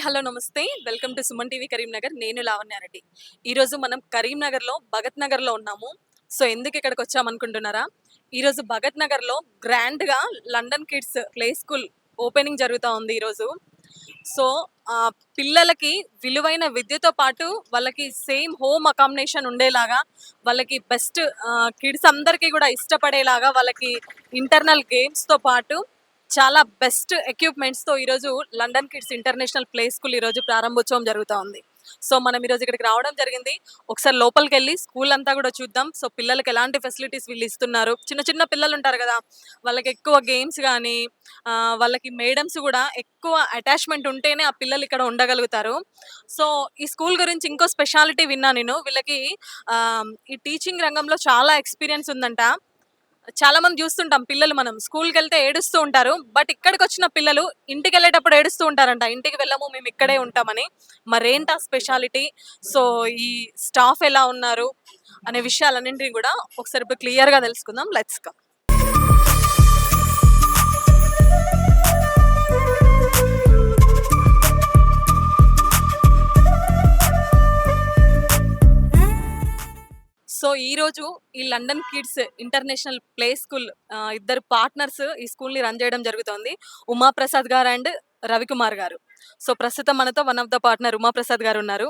Hi hello నమస్తే. Welcome to Suman TV Karimnagar. నేను లావణ్యారెడ్డి ఈరోజు మనం కరీంనగర్లో భగత్ నగర్లో ఉన్నాము. సో ఎందుకు ఇక్కడికి వచ్చామనుకుంటున్నారా? ఈరోజు భగత్ నగర్లో గ్రాండ్గా London kids play school opening జరుగుతూ ఉంది ఈరోజు సో ఆ, పిల్లలకి విలువైన విద్యతో పాటు వాళ్ళకి సేమ్ హోమ్ అకామిడేషన్ ఉండేలాగా వాళ్ళకి బెస్ట్ కిడ్స్ అందరికీ కూడా ఇష్టపడేలాగా వాళ్ళకి ఇంటర్నల్ గేమ్స్తో పాటు చాలా బెస్ట్ ఎక్విప్మెంట్స్తో ఈరోజు London kids international play school ఈరోజు ప్రారంభోత్సవం జరుగుతూ ఉంది సో మనం ఈరోజు ఇక్కడికి రావడం జరిగింది. ఒకసారి లోపలికి వెళ్ళి స్కూల్ అంతా కూడా చూద్దాం. సో పిల్లలకి ఎలాంటి ఫెసిలిటీస్ వీళ్ళు ఇస్తున్నారు? చిన్న చిన్న పిల్లలు ఉంటారు కదా వాళ్ళకి ఎక్కువ గేమ్స్ కానీ వాళ్ళకి మేడమ్స్ కూడా ఎక్కువ అటాచ్మెంట్ ఉంటేనే ఆ పిల్లలు ఇక్కడ ఉండగలుగుతారు. సో ఈ స్కూల్ గురించి ఇంకో స్పెషాలిటీ విన్నా నేను. వీళ్ళకి ఈ టీచింగ్ రంగంలో చాలా ఎక్స్పీరియన్స్ ఉందంట. చాలా మంది చూస్తుంటాం పిల్లలు మనం స్కూల్కి వెళ్తే ఏడుస్తూ ఉంటారు. బట్ ఇక్కడికి వచ్చిన పిల్లలు ఇంటికి వెళ్ళేటప్పుడు ఏడుస్తూ ఉంటారంట. ఇంటికి వెళ్ళము మేము ఇక్కడే ఉంటామని. మరేంటి ఆ స్పెషాలిటీ? సో ఈ స్టాఫ్ ఎలా ఉన్నారు? అనే విషయాలన్నింటినీ కూడా ఒకసారి ఇప్పుడు క్లియర్గా తెలుసుకుందాం. Let's come. సో ఈ రోజు ఈ London kids international play school ఇద్దరు పార్ట్నర్స్ ఈ స్కూల్ని రన్ చేయడం జరుగుతోంది. ఉమాప్రసాద్ గారు అండ్ రవికుమార్ గారు. సో ప్రస్తుతం మనతో one of the partner Uma Prasad garu ఉన్నారు.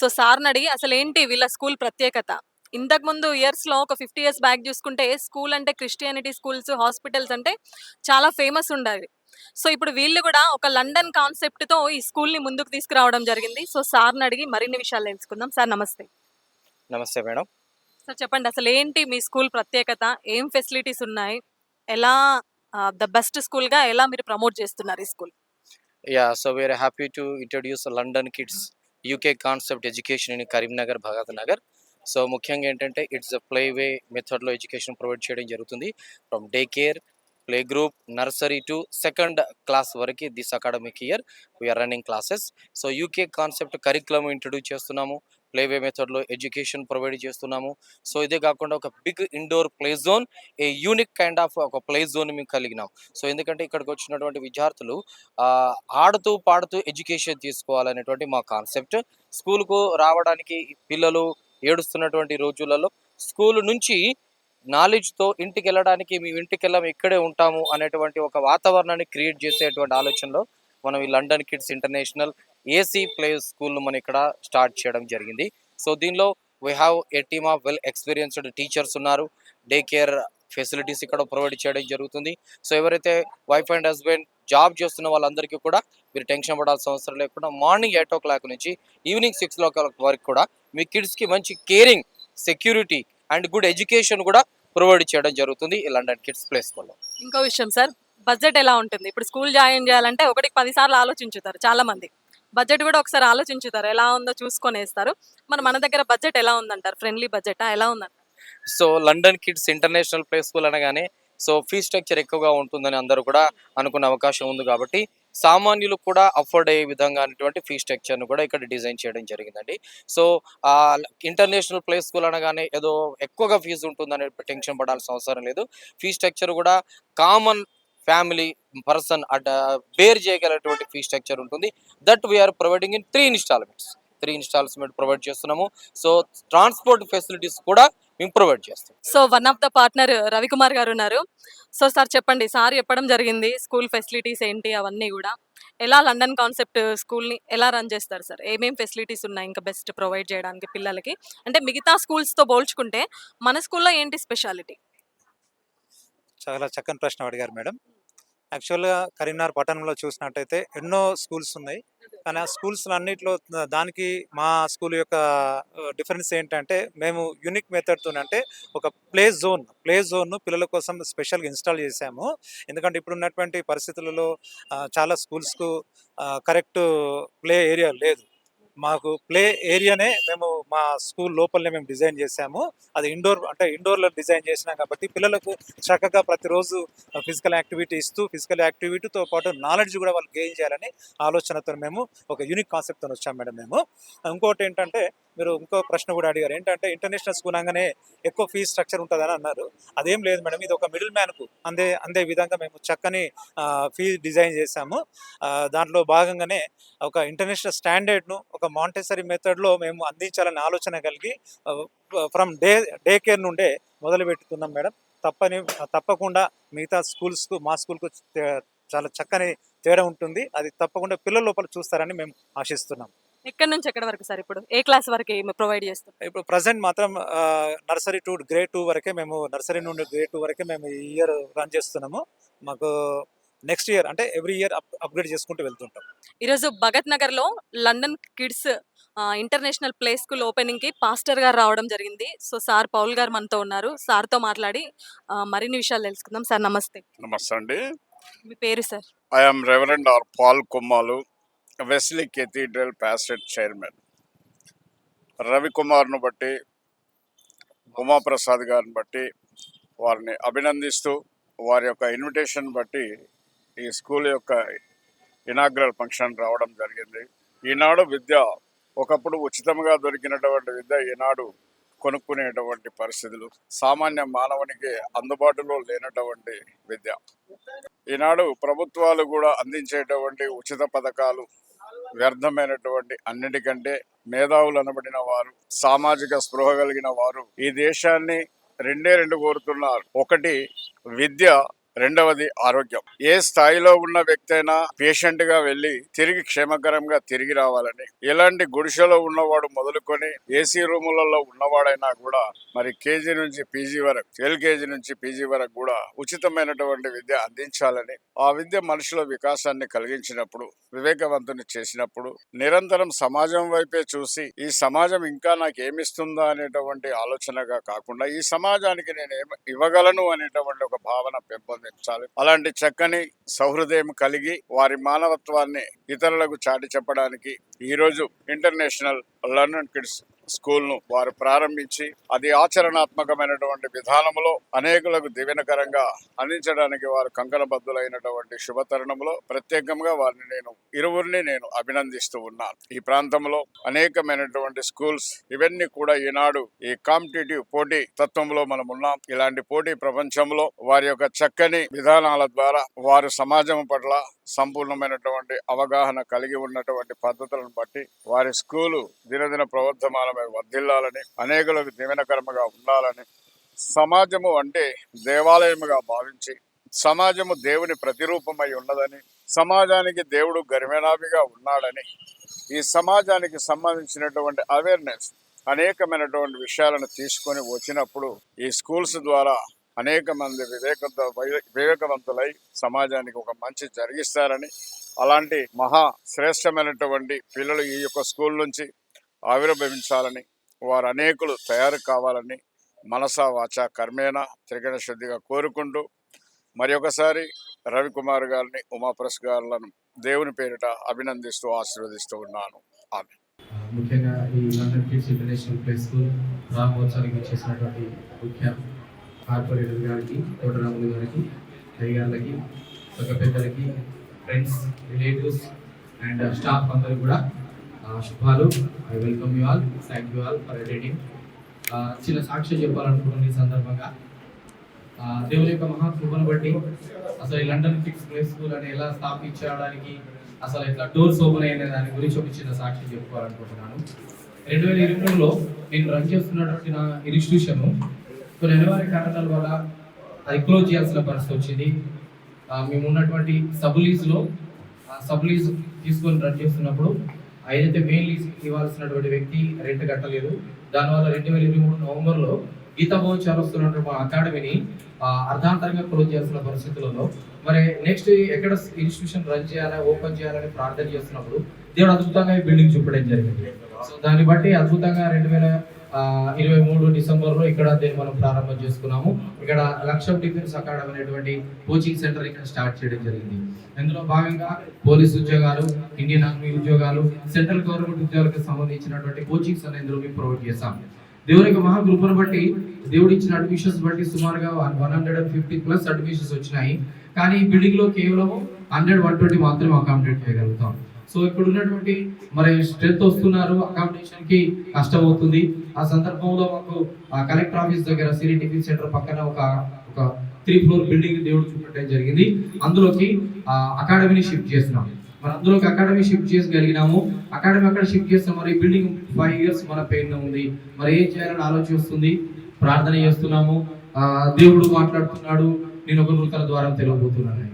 సో సార్ని అడిగి అసలు ఏంటి వీళ్ళ స్కూల్ ప్రత్యేకత? ఇంతకు ముందు ఇయర్స్లో ఒక ఫిఫ్టీ ఇయర్స్ బ్యాక్ చూసుకుంటే స్కూల్ అంటే క్రిస్టియానిటీ స్కూల్స్ హాస్పిటల్స్ అంటే చాలా ఫేమస్ ఉండాలి సో ఇప్పుడు వీళ్ళు కూడా ఒక లండన్ కాన్సెప్ట్తో ఈ స్కూల్ని ముందుకు తీసుకురావడం జరిగింది. సో సార్ని అడిగి మరిన్ని విషయాలు తెలుసుకుందాం. సార్ నమస్తే. నమస్తే మేడం. సార్ చెప్పండి అసలు ఏంటి మీ స్కూల్ ప్రత్యేకత? ఏం ఫెసిలిటీస్ ఉన్నాయి? ఎలా ద బెస్ట్ స్కూల్గా ఎలా మీరు ప్రమోట్ చేస్తున్నారు ఈ school? Yeah so we are happy to introduce London kids UK concept education in Karimnagar Bhagat Nagar. So ముఖ్యంగా ఏంటంటే ఇట్స్ ప్లే వే మెథడ్లో ఎడ్యుకేషన్ ప్రొవైడ్ చేయడం జరుగుతుంది. From day care play group nursery to second class వరకు this academic year we are running classes. So UK concept curriculum introduce చేస్తున్నాము. Play way మెథడ్లో education provide చేస్తున్నాము. So ఇదే కాకుండా ఒక big indoor play zone a unique kind of ఒక play zone మేము కలిగినాం. సో ఎందుకంటే ఇక్కడికి వచ్చినటువంటి విద్యార్థులు ఆడుతూ పాడుతూ ఎడ్యుకేషన్ తీసుకోవాలనేటువంటి మా కాన్సెప్ట్. స్కూల్కు రావడానికి పిల్లలు ఏడుస్తున్నటువంటి రోజులలో స్కూల్ నుంచి నాలెడ్జ్తో ఇంటికి వెళ్ళడానికి మేము ఇంటికి వెళ్ళాము ఇక్కడే ఉంటాము అనేటువంటి ఒక వాతావరణాన్ని క్రియేట్ చేసేటువంటి ఆలోచనలో మనం ఈ London kids international AC play స్కూల్ను మనం ఇక్కడ స్టార్ట్ చేయడం జరిగింది. సో దీనిలో we have a team of well experienced teachers ఉన్నారు. డే కేర్ ఫెసిలిటీస్ ఇక్కడ ప్రొవైడ్ చేయడం జరుగుతుంది. సో ఎవరైతే వైఫ్ అండ్ హస్బెండ్ జాబ్ చేస్తున్న వాళ్ళందరికీ కూడా మీరు టెన్షన్ పడాల్సిన అవసరం లేకుండా మార్నింగ్ ఎయిట్ ఓ క్లాక్ నుంచి ఈవినింగ్ సిక్స్ ఓ క్లాక్ వరకు కూడా మీ కిడ్స్కి మంచి caring security and good education కూడా ప్రొవైడ్ చేయడం జరుగుతుంది ఈ లండన్ కిడ్స్ ప్లే స్కూల్లో ఇంకో విషయం సార్ బడ్జెట్ ఎలా ఉంటుంది? ఇప్పుడు స్కూల్ జాయిన్ చేయాలంటే ఒకటికి పది సార్లు ఆలోచించుతారు చాలా మంది బడ్జెట్ కూడా ఒకసారి ఆలోచించుతారు. ఎలా ఉందో చూసుకొని వేస్తారు. మరి మన దగ్గర బడ్జెట్ ఎలా ఉందంటారు? Friendly budget? ఎలా ఉందంటారు? So London kids international play school అనగానే సో ఫీ స్ట్రక్చర్ ఎక్కువగా ఉంటుందని అందరూ కూడా అనుకునే అవకాశం ఉంది కాబట్టి సామాన్యులు కూడా అఫోర్డ్ అయ్యే విధంగా అనేటువంటి ఫీ స్ట్రక్చర్ను కూడా ఇక్కడ డిజైన్ చేయడం జరిగిందండి. సో ఆ ఇంటర్నేషనల్ ప్లే స్కూల్ అనగానే ఏదో ఎక్కువగా ఫీజు ఉంటుందనే టెన్షన్ పడాల్సిన అవసరం లేదు. ఫీ స్ట్రక్చర్ కూడా common family person at bear చేయగలటువంటి fee structure ఉంటుంది. That we're providing in three installments three installment provide చేస్తున్నాము. సో ట్రాన్స్పోర్ట్ ఫెసిలిటీస్ కూడా మేము ప్రొవైడ్ చేస్తాం. So one of the partner Ravikumar garu ఉన్నారు. సో సార్ చెప్పండి. Sir చెప్పడం జరిగింది. స్కూల్ ఫెసిలిటీస్ ఏంటి? అవన్నీ కూడా. ఎలా లండన్ కాన్సెప్ట్ స్కూల్ని ఎలా రన్ చేస్తారు సార్ ఏమేం ఫెసిలిటీస్ ఉన్నాయి ఇంకా బెస్ట్ ప్రొవైడ్ చేయడానికి పిల్లలకి? అంటే మిగతా స్కూల్స్తో పోల్చుకుంటే మన స్కూల్లో ఏంటి స్పెషాలిటీ చాలా చక్కని ప్రశ్న అడిగారు మేడం. యాక్చువల్గా కరీంనగర్ పట్టణంలో చూసినట్టయితే ఎన్నో స్కూల్స్ ఉన్నాయి. కానీ ఆ స్కూల్స్ అన్నింటిలో దానికి మా స్కూల్ యొక్క డిఫరెన్స్ ఏంటంటే మేము యూనిక్ మెథడ్తో అంటే ఒక ప్లే జోన్ ప్లే జోన్ను పిల్లల కోసం స్పెషల్గా ఇన్స్టాల్ చేశాము. ఎందుకంటే ఇప్పుడు ఉన్నటువంటి పరిస్థితులలో చాలా స్కూల్స్కు కరెక్ట్ ప్లే ఏరియా లేదు. మాకు ప్లే ఏరియానే మేము మా స్కూల్ లోపలనే మేము డిజైన్ చేశాము. అది ఇండోర్ అంటే ఇండోర్లో డిజైన్ చేసినాం కాబట్టి పిల్లలకు చక్కగా ప్రతిరోజు ఫిజికల్ యాక్టివిటీ ఇస్తూ ఫిజికల్ యాక్టివిటీతో పాటు నాలెడ్జ్ కూడా వాళ్ళు గెయిన్ చేయాలని ఆలోచనతో మేము ఒక యూనిక్ కాన్సెప్ట్తో వచ్చాం మేడం మేము. ఇంకోటి ఏంటంటే మీరు ఇంకో ప్రశ్న కూడా అడిగారు. ఏంటంటే ఇంటర్నేషనల్ స్కూల్ అనగానే ఎక్కువ ఫీజ్ స్ట్రక్చర్ ఉంటుందని అన్నారు. అదేం లేదు మేడం ఇది ఒక మిడిల్ మ్యాన్కు అందే అందే విధంగా మేము చక్కని ఫీజ్ డిజైన్ చేశాము. దాంట్లో భాగంగానే ఒక ఇంటర్నేషనల్ స్టాండర్డ్ను ఒక మాంటెసరీ మెథడ్లో మేము అందించాలనే ఆలోచన కలిగి ఫ్రమ్ డే డే కేర్ నుండే మొదలు పెట్టుతున్నాం మేడం. తప్పని తప్పకుండా మిగతా స్కూల్స్కు మా స్కూల్కు చాలా చక్కని తేడా ఉంటుంది. అది తప్పకుండా పిల్లల లోపల చూస్తారని మేము ఆశిస్తున్నాం. ఎక్కడి నుంచి ఎక్కడి వరకు సార్ ఇప్పుడు? ఏ క్లాస్ వరకు ప్రొవైడ్ చేస్తాం ఇప్పుడు ప్రజెంట్ మాత్రం నర్సరీ టు గ్రేడ్ టూ వరకే మేము నర్సరీ నుండి గ్రేడ్ టూ వరకే మేము ఈ ఇయర్ రన్ చేస్తున్నాము. మాకు నెక్స్ట్ ఇయర్ అంటే ఎవ్రీ ఇయర్ అప్గ్రేడ్ చేసుకుంటూ వెళ్తుంటాం. ఈరోజు భగత్ నగర్లో London kids international play school ఓపెనింగ్కి pastor గారు రావడం జరిగింది. సో సార్ పౌల్ గారు మనతో ఉన్నారు. సార్తో మాట్లాడి మరిన్ని విషయాలు తెలుసుకుందాం. సార్ నమస్తే. నమస్తే అండి. మీ పేరు sir? I'm reverend R Paul Kummalu. Wesley cathedral ప్యాసెట్ chairman. రవికుమార్ను బట్టి ఉమాప్రసాద్ గారిని బట్టి వారిని అభినందిస్తూ వారి యొక్క ఇన్విటేషన్ బట్టి ఈ స్కూల్ యొక్క ఇనాగ్రల్ ఫంక్షన్ రావడం జరిగింది. ఈనాడు విద్య ఒకప్పుడు ఉచితంగా దొరికినటువంటి విద్య ఈనాడు కొనుక్కునేటువంటి పరిస్థితులు. సామాన్య మానవునికి అందుబాటులో లేనటువంటి విద్య. ఈనాడు ప్రభుత్వాలు కూడా అందించేటువంటి ఉచిత పథకాలు వ్యర్థమైనటువంటి అన్నిటికంటే మేధావులు అనబడిన వారు సామాజిక స్పృహ కలిగిన వారు ఈ దేశాన్ని రెండే రెండు కోరుతున్నారు. ఒకటి విద్య రెండవది ఆరోగ్యం. ఏ స్థాయిలో ఉన్న వ్యక్తి అయినా పేషెంట్గా వెళ్ళి తిరిగి క్షేమకరంగా తిరిగి రావాలని ఎలాంటి గుడిసెలో ఉన్నవాడు మొదలుకొని ఏసీ రూములలో ఉన్నవాడైనా కూడా మరి కేజీ నుంచి పీజీ వరకు ఎల్కేజీ నుంచి పీజీ వరకు కూడా ఉచితమైనటువంటి విద్య అందించాలని ఆ విద్య మనుషుల వికాసాన్ని కలిగించినప్పుడు వివేకవంతుని చేసినప్పుడు నిరంతరం సమాజం వైపే చూసి ఈ సమాజం ఇంకా నాకు ఏమిస్తుందా అనేటువంటి ఆలోచనగా కాకుండా ఈ సమాజానికి నేను ఇవ్వగలను అనేటువంటి ఒక భావన పెంపొంది పెంపొందించాలి అలాంటి చక్కని సౌహృదయం కలిగి వారి మానవత్వాన్ని ఇతరులకు చాటి చెప్పడానికి ఈ రోజు ఇంటర్నేషనల్ లండన్ కిడ్స్ స్కూల్ను వారు ప్రారంభించి అది ఆచరణాత్మకమైనటువంటి విధానంలో అనేకులకు దివెనకరంగా అందించడానికి వారు కంకణబద్ధులైనటువంటి శుభతరుణంలో ప్రత్యేకంగా వారిని నేను ఇరువురిని నేను అభినందిస్తూ ఉన్నాను. ఈ ప్రాంతంలో అనేకమైనటువంటి స్కూల్స్ ఇవన్నీ కూడా ఈనాడు ఈ కాంపిటేటివ్ పోటీ తత్వంలో మనం ఉన్నాం. ఇలాంటి పోటీ ప్రపంచంలో వారి యొక్క చక్కని విధానాల ద్వారా వారు సమాజం పట్ల సంపూర్ణమైనటువంటి అవగాహన కలిగి ఉన్నటువంటి పద్ధతులను బట్టి వారి స్కూలు దినదిన ప్రవర్ధమానమైన వర్ధిల్లాలని అనేకులకు దీవెనకరముగా ఉండాలని సమాజము అంటే దేవాలయముగా భావించి సమాజము దేవుని ప్రతిరూపమై ఉన్నదని సమాజానికి దేవుడు గర్వనాభిగా ఉన్నాడని ఈ సమాజానికి సంబంధించినటువంటి అవేర్నెస్ అనేకమైనటువంటి విషయాలను తీసుకొని వచ్చినప్పుడు ఈ స్కూల్స్ ద్వారా అనేక మంది వివేకంత వివేకవంతులై సమాజానికి ఒక మంచి జరిగిస్తారని అలాంటి మహా శ్రేష్టమైనటువంటి పిల్లలు ఈ యొక్క స్కూల్ నుంచి ఆవిర్భవించాలని వారు అనేకులు తయారు కావాలని మనస వాచ కర్మేణ త్రిగణ శుద్ధిగా కోరుకుంటూ మరి ఒకసారి రవికుమార్ గారిని ఉమాప్రస్ గారులను దేవుని పేరిట అభినందిస్తూ ఆశీర్వదిస్తూ ఉన్నాను. ఆమె ముఖ్యంగా ఈ London kids international play school రామోత్సవానికి వచ్చేసినటువంటి ముఖ్య కార్పొరేటర్ గారికి తోటరాములు గారికి అయ్యగారులకి ఒక పెద్దలకి ఫ్రెండ్స్ రిలేటివ్స్ అండ్ స్టాఫ్ అందరూ కూడా శుభాలు. I welcome you all thank you all for attending చిన్న సాక్ష్యం చెప్పాలనుకుంటున్నాను ఈ సందర్భంగా దేవుని యొక్క మహాకృపను బట్టి అసలు ఈ లండన్ ఫిక్స్ ప్లే స్కూల్ అని ఎలా స్థాపించడానికి అసలు ఇట్లా డోర్స్ ఓపెన్ అయిన దాని గురించి ఒక చిన్న సాక్షి చెప్పుకోవాలనుకుంటున్నాను. రెండు వేల ఇరవై మూడులో నేను రన్ చేస్తున్నటువంటి నా ఇన్స్టిట్యూషన్ కొన్ని అనివార్య కారణాల వల్ల అది క్లోజ్ చేయాల్సిన పరిస్థితి వచ్చింది. మేము ఉన్నటువంటి సబ్ లీజ్లో సబ్ లీజ్ తీసుకొని రన్ చేస్తున్నప్పుడు ఏదైతే మెయిన్ లీజ్ ఇవ్వాల్సినటువంటి వ్యక్తి రెంట్ కట్టలేదు. దానివల్ల రెండు వేల ఇరవై మూడు నవంబర్లో గీత భవన్ వస్తున్నటువంటి మా అకాడమీని అర్ధాంతరంగా క్లోజ్ చేస్తున్న పరిస్థితులలో మరి నెక్స్ట్ ఎక్కడ ఇన్స్టిట్యూషన్ రన్ చేయాలా ఓపెన్ చేయాలని ప్రార్థన చేస్తున్నప్పుడు దేవుడు అద్భుతంగా ఈ బిల్డింగ్ చూపడం జరిగింది. సో దాన్ని బట్టి అద్భుతంగా రెండు వేల ఇరవై మూడు డిసెంబర్లో ఇక్కడ దీన్ని మనం ప్రారంభం చేసుకున్నాము. ఇక్కడ లక్ష్యం డిఫెన్స్ అకాడమీ అనేటువంటి కోచింగ్ సెంటర్ ఇక్కడ స్టార్ట్ చేయడం జరిగింది. ఇందులో భాగంగా పోలీస్ ఉద్యోగాలు ఇండియన్ ఆర్మీ ఉద్యోగాలు సెంట్రల్ గవర్నమెంట్ ఉద్యోగాలకు సంబంధించినటువంటి కోచింగ్స్ అనేది ఇందులో మేము ప్రొవైడ్ చేస్తాం దేవుని యొక్క మహాకృపను బట్టి దేవుడు ఇచ్చిన అడ్మిషన్స్ బట్టి సుమారుగా one hundred and fifty plus admissions వచ్చినాయి. కానీ ఈ బిల్డింగ్లో కేవలం హండ్రెడ్ వన్ ట్వంటీ మాత్రమే అకామిడేట్ చేయగలుగుతాం. సో ఇక్కడ ఉన్నటువంటి మరి స్ట్రెంత్ వస్తున్నారు. అకామిడేషన్కి కష్టం అవుతుంది. ఆ సందర్భంలో మాకు ఆ కలెక్టర్ ఆఫీస్ దగ్గర సిరి టిఫిన్ సెంటర్ పక్కన ఒక ఒక త్రీ ఫ్లోర్ బిల్డింగ్ దేవుడు చూపెట్టడం జరిగింది. అందులోకి ఆ అకాడమీని షిఫ్ట్ చేస్తున్నాం. మరి అందులోకి అకాడమీ షిఫ్ట్ చేయగలిగినాము. అకాడమీ అక్కడ షిఫ్ట్ చేస్తాం మరి బిల్డింగ్ ఫైవ్ ఇయర్స్ మన పెయిన్ ఉంది. మరి ఏం చేయాలని ఆలోచన వస్తుంది? ప్రార్థన చేస్తున్నాము. దేవుడు మాట్లాడుతున్నాడు. నేను ఒక నూతన ద్వారా తెలవబోతున్నాను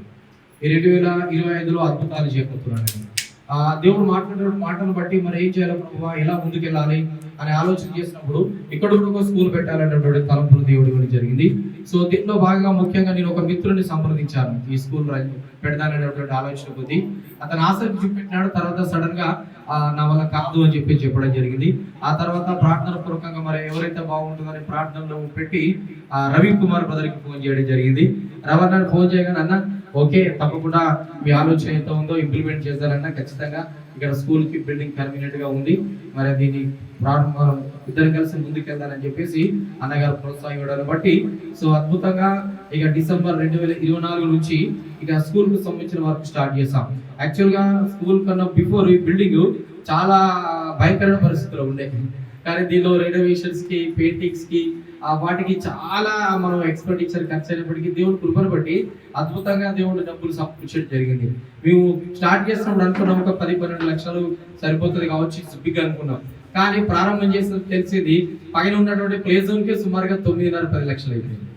ఈ రెండు వేల ఇరవై ఐదులో అద్భుతాలు చేయబోతున్నాను దేవుడు మాట్లాడే మాటను బట్టి మరి ఏం చేయాలి ప్రభువా? ఎలా ముందుకెళ్ళాలి? అనే ఆలోచన చేసినప్పుడు ఇక్కడ కూడా ఒక స్కూల్ పెట్టాలనేటువంటి తలంపులు దేవుడి గురించి జరిగింది. సో దీంట్లో భాగంగా ముఖ్యంగా నేను ఒక మిత్రుని సంప్రదించాను. ఈ స్కూల్ పెడదాననేటువంటి ఆలోచన కొద్ది అతను ఆసక్తి చూపెట్టినాడు తర్వాత సడన్గా నా వల్ల కాదు అని చెప్పి చెప్పడం జరిగింది. ఆ తర్వాత ప్రార్థన పూర్వకంగా మరి ఎవరైతే బాగుంటుందని ప్రార్థనలో పెట్టి ఆ రవి కుమార్ బ్రదర్కి ఫోన్ చేయడం జరిగింది. రవణ ఫోన్ చేయగానే అన్న ఓకే తప్పకుండా మీ ఆలోచన ఎంత ఉందో ఇంప్లిమెంట్ చేస్తారన్నా ఖచ్చితంగా ఇక్కడ స్కూల్కి బిల్డింగ్ కన్వీనియంట్గా ఉంది. మరి దీన్ని ప్రారంభం ఇద్దరు కలిసి ముందుకెళ్దానని చెప్పేసి అన్నగారు ప్రోత్సాహం బట్టి సో అద్భుతంగా ఇక డిసెంబర్ రెండు వేల ఇరవై నాలుగు నుంచి ఇక స్కూల్కు సంబంధించిన వర్క్ స్టార్ట్ చేసాం యాక్చువల్గా స్కూల్ కన్నా బిఫోర్ ఈ బిల్డింగ్ చాలా భయంకరమైన పరిస్థితుల్లో ఉండే. కానీ దీనిలో రెనోవేషన్స్కి పెయింటింగ్స్కి వాటికి చాలా మనం ఎక్స్పెండిచర్ ఖర్చు అయినప్పటికీ దేవుడు కృపను బట్టి అద్భుతంగా దేవుడు డబ్బులు సమకూర్చడం జరిగింది. మేము స్టార్ట్ చేసినప్పుడు అనుకున్నాం ఒక పది పన్నెండు లక్షలు సరిపోతుంది కావచ్చు ఇట్స్ బిగ్ అనుకున్నాం. కానీ ప్రారంభం చేసిన తెలిసింది పైన ఉన్నటువంటి ప్లే జోన్కే సుమారుగా తొమ్మిదిన్నర పది లక్షలు అయిపోయింది.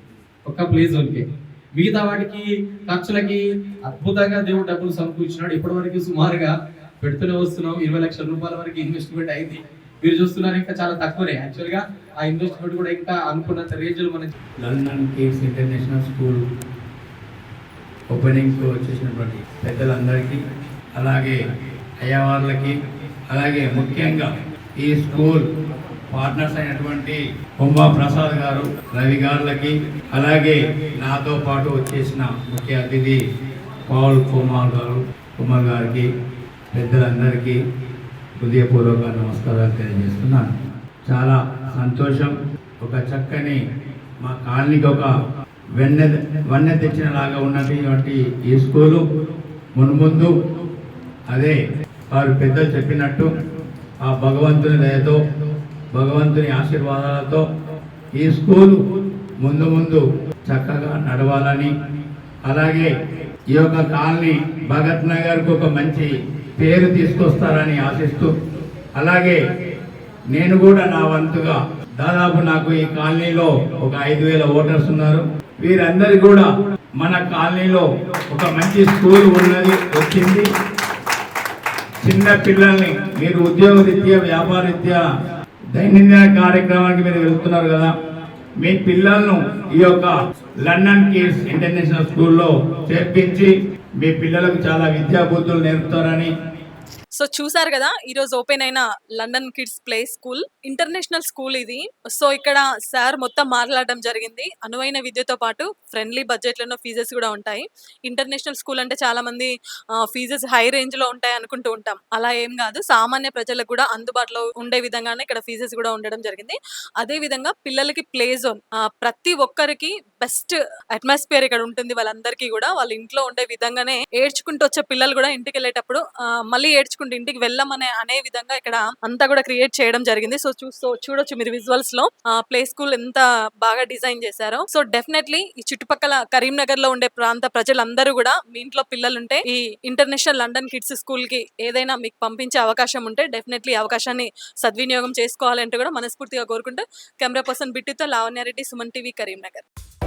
ఒక్క ప్లే జోన్కే మిగతా వాటికి ఖర్చులకి అద్భుతంగా దేవుడు డబ్బులు సమకూర్చున్నాడు ఇప్పటి వరకు సుమారుగా పెడుతూనే వస్తున్నాం. ఇరవై లక్షల రూపాయల వరకు ఇన్వెస్ట్మెంట్ అయింది. మీరు చూస్తున్నారు ఇంకా చాలా తక్కువనే. యాక్చువల్గా ఆ ఇన్వెస్ట్మెంట్ కూడా ఇంకా అనుకున్నంత రేంజ్లో మనం London kids international school openings వచ్చేసినటువంటి పెద్దలందరికీ అలాగే అయ్యవార్లకి అలాగే ముఖ్యంగా ఈ స్కూల్ పార్ట్నర్స్ అయినటువంటి కుంభా ప్రసాద్ గారు రవి గారులకి అలాగే నాతో పాటు వచ్చేసిన ముఖ్య అతిథి పౌల్ కుమార్ గారు కుమార్ గారికి పెద్దలందరికీ హృదయపూర్వక నమస్కారాలు తెలియజేస్తున్నాను. చాలా సంతోషం ఒక చక్కని మా కాలనీకి ఒక వెన్నె వన్నె తెచ్చిన లాగా ఉన్నటువంటి ఈ స్కూలు. మున్ముందు అదే వారు పెద్దలు చెప్పినట్టు ఆ భగవంతుని దయతో భగవంతుని ఆశీర్వాదాలతో ఈ స్కూలు ముందు ముందు చక్కగా నడవాలని అలాగే ఈ యొక్క కాలనీ భగత్ నగర్కు ఒక మంచి పేరు తీసుకొస్తారని ఆశిస్తూ అలాగే నేను కూడా నా వంతుగా దాదాపు నాకు ఈ కాలనీలో ఒక ఐదు వేల ఓటర్స్ ఉన్నారు. వీరందరి కూడా మన కాలనీలో ఒక మంచి స్కూల్ ఉన్నది వచ్చింది. చిన్న పిల్లల్ని మీరు ఉద్యోగ రీత్యా వ్యాపారరీత్యా దైనందిన కార్యక్రమానికి మీరు వెళ్తున్నారు కదా. మీ పిల్లలను ఈ యొక్క లండన్ కిడ్స్ ఇంటర్నేషనల్ స్కూల్లో చేర్పించి మీ పిల్లలకు చాలా విద్యా బుద్ధులు నేర్పుతారని సో చూసారు కదా ఈ రోజు ఓపెన్ అయిన London kids play school international school ఇది. సో ఇక్కడ సార్ మొత్తం మాట్లాడడం జరిగింది. అనువైన విద్యతో పాటు ఫ్రెండ్లీ బడ్జెట్లను ఫీజెస్ కూడా ఉంటాయి. ఇంటర్నేషనల్ స్కూల్ అంటే చాలా మంది ఫీజెస్ హై రేంజ్లో ఉంటాయి అనుకుంటూ ఉంటాం. అలా ఏం కాదు. సామాన్య ప్రజలకు కూడా అందుబాటులో ఉండే విధంగానే ఇక్కడ ఫీజెస్ కూడా ఉండడం జరిగింది. అదే విధంగా పిల్లలకి ప్లే జోన్ ప్రతి ఒక్కరికి బెస్ట్ అట్మాస్ఫియర్ ఇక్కడ ఉంటుంది వాళ్ళందరికీ కూడా. వాళ్ళ ఇంట్లో ఉండే విధంగానే ఏడ్చుకుంటూ వచ్చే పిల్లలు కూడా ఇంటికి వెళ్ళేటప్పుడు మళ్ళీ ఏడ్చుకుంటూ ఇంటికి వెళ్ళమనే అనే విధంగా ఇక్కడ అంతా కూడా క్రియేట్ చేయడం జరిగింది. సో చూస్తూ చూడొచ్చు మీరు విజువల్స్లో ప్లే స్కూల్ ఎంత బాగా డిజైన్ చేశారో. సో డెఫినెట్లీ ఈ చుట్టుపక్కల కరీంనగర్లో ఉండే ప్రాంత ప్రజలందరూ కూడా మీ ఇంట్లో పిల్లలుంటే ఈ ఇంటర్నేషనల్ లండన్ కిడ్స్ స్కూల్కి ఏదైనా మీకు పంపించే అవకాశం ఉంటే డెఫినెట్లీ అవకాశాన్ని సద్వినియోగం చేసుకోవాలంటే కూడా మనస్ఫూర్తిగా కోరుకుంటూ కెమెరా పర్సన్ బిట్టితో లావణ్యారెడ్డి సుమన్ టీవీ కరీంనగర్.